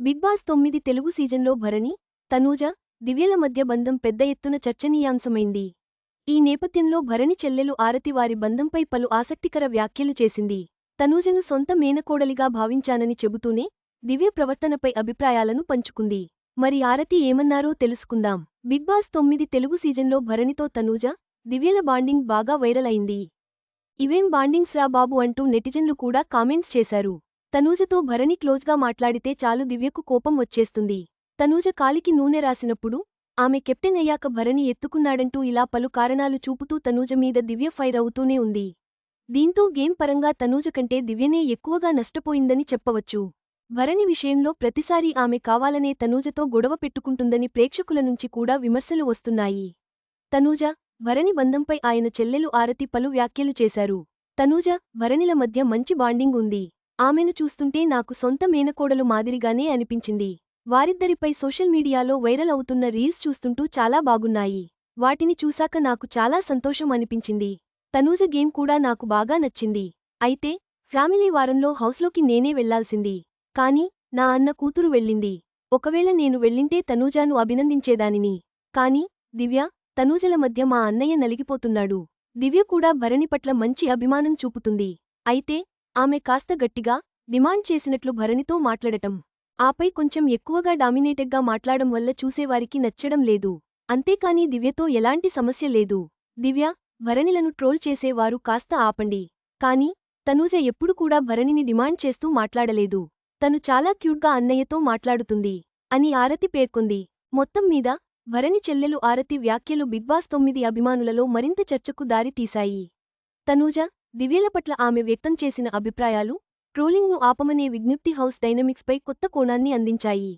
Big boss తొమ్మిది తెలుగు సీజన్లో భరణి తనూజ దివ్యల మధ్య బంధం పెద్ద ఎత్తున చర్చనీయాంశమైంది. ఈ నేపథ్యంలో భరణి చెల్లెలు ఆరతి వారి బంధంపై పలు ఆసక్తికర వ్యాఖ్యలు చేసింది. తనూజను సొంత మేనకోడలిగా భావించానని చెబుతూనే దివ్య ప్రవర్తనపై అభిప్రాయాలను పంచుకుంది. మరి ఆరతి ఏమన్నారో తెలుసుకుందాం. బిగ్ బాస్ తొమ్మిది తెలుగు సీజన్లో భరణితో తనూజ దివ్యల బాండింగ్ బాగా వైరల్ అయింది. ఇవేం బాండింగ్స్ రా బాబు అంటూ నెటిజన్లు కూడా కామెంట్స్ చేశారు. తనూజతో భరణి క్లోజ్గా మాట్లాడితే చాలు దివ్యకు కోపం వచ్చేస్తుంది. తనూజ కాలికి నూనె రాసినప్పుడు ఆమె కెప్టెన్ అయ్యాక భరణి ఎత్తుకున్నాడంటూ ఇలా పలు కారణాలు చూపుతూ తనూజ మీద దివ్య ఫైర్ అవుతూనే ఉంది. దీంతో గేమ్ పరంగా తనూజ కంటే దివ్యనే ఎక్కువగా నష్టపోయిందని చెప్పవచ్చు. భరణి విషయంలో ప్రతిసారీ ఆమె కావాలనే తనూజతో గొడవ పెట్టుకుంటుందని ప్రేక్షకుల నుంచి కూడా విమర్శలు వస్తున్నాయి. తనూజ భరణి బంధంపై ఆయన చెల్లెలు ఆరతి పలు వ్యాఖ్యలు చేశారు. తనూజ భరణిల మధ్య మంచి బాండింగ్ ఉంది. ఆమెను చూస్తుంటే నాకు సొంత మేనకోడలు మాదిరిగానే అనిపించింది. వారిద్దరిపై సోషల్ మీడియాలో వైరల్ అవుతున్న రీల్స్ చూస్తుంటూ చాలా బాగున్నాయి. వాటిని చూశాక నాకు చాలా సంతోషం అనిపించింది. తనూజ గేమ్ కూడా నాకు బాగా నచ్చింది. అయితే ఫ్యామిలీ వారంలో హౌస్లోకి నేనే వెళ్ళాల్సింది. కాని నా అన్న కూతురు వెళ్ళింది. ఒకవేళ నేను వెళ్ళింటే తనూజాను అభినందించేదానిని. కాని దివ్య తనూజల మధ్య మా అన్నయ్య నలిగిపోతున్నాడు. దివ్య కూడా భరణి పట్ల మంచి అభిమానం చూపుతుంది. అయితే ఆమె కాస్త గట్టిగా డిమాండ్ చేసినట్లు భరణితో మాట్లాడటం. ఆపై కొంచెం ఎక్కువగా డామినేటెడ్గా మాట్లాడం వల్ల చూసేవారికి నచ్చడం లేదు. అంతేకాని దివ్యతో ఎలాంటి సమస్య లేదు. దివ్య భరణిలను ట్రోల్ చేసేవారు కాస్త ఆపండి. కాని తనూజ ఎప్పుడు కూడా భరణిని డిమాండ్ చేస్తూ మాట్లాడలేదు. తను చాలా క్యూట్గా అన్నయ్యతో మాట్లాడుతుంది అని ఆరతి పేర్కొంది. మొత్తం మీద భరణి చెల్లెలు ఆరతి వ్యాఖ్యలు బిగ్బాస్ తొమ్మిది అభిమానులలో మరింత చర్చకు దారితీశాయి. తనూజా తనూజ దివ్యల పట్ల ఆమె వ్యక్తం చేసిన అభిప్రాయాలు ట్రోలింగ్ను ఆపమనే విజ్ఞప్తి హౌస్ డైనమిక్స్పై కొత్త కోణాన్ని అందించాయి.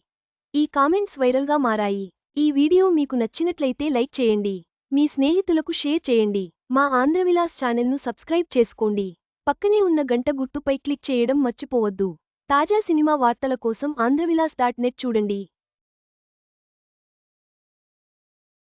ఈ కామెంట్స్ వైరల్గా మారాయి. ఈ వీడియో మీకు నచ్చినట్లయితే లైక్ చేయండి. మీ స్నేహితులకు షేర్ చేయండి. మా ఆంధ్రవిలాస్ ఛానల్ను సబ్స్క్రైబ్ చేసుకోండి. పక్కనే ఉన్న గంట గుర్తుపై క్లిక్ చేయడం మర్చిపోవద్దు. తాజా సినిమా వార్తల కోసం ఆంధ్రవిలాస్ డాట్ నెట్ చూడండి.